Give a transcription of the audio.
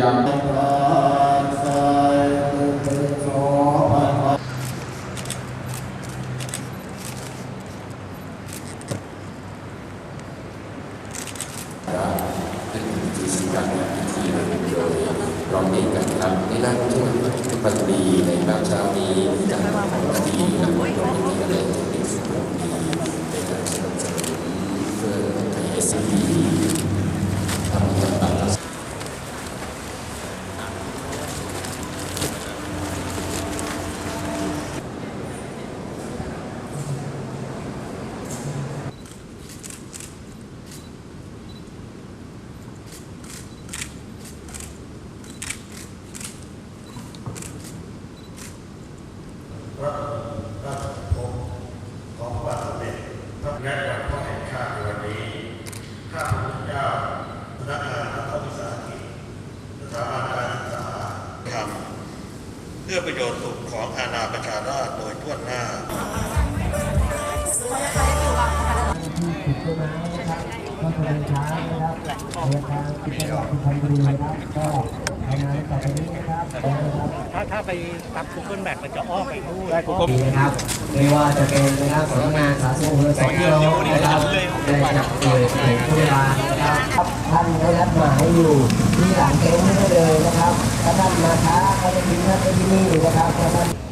ยังพระสายเป็นขอพระเป็นกิจกรรมพิธีโดยร้องเพลงกันครับในร่างช่วยทุกปัตรีในภาคเช้านี้จากพิธีและบทร้องเพลงกันเลยเป็นสิ่งดีในการสนับสนุนเพื่อไทยเอสซีทำต่างๆ พระราชภพของพระบาทสมเด็จพระงานวันพ่อแห่งชาติในวันนี้ข้าพเจ้าพนักงานรัฐวิสาหกิจสถาบันการศึกษาทำเพื่อประโยชน์สุขของอาณาประชาราษฎร์โดยทั่วหน้า ก็คือเช้านะครับเดินทางที่จังหวัดสุพรรณบุรีนะครับ ก็ทำงานต่อไปนี้นะครับถ้าถ้าไปตับ Google Map มันจะอ้อมไปนู่นดีนะครับ ไม่ว่าจะเป็นนะครับสำนักงานสาธารณสุขสองกิโลนะครับได้จัดหน่วยหน่วยผู้บริหานะครับท่านได้รับหมายอยู่ที่หลังเต็นท์ได้เลยนะครับถ้าท่านมาช้าก็จะทิ้งท่านไว้ที่นี่นะครับถ้าท่าน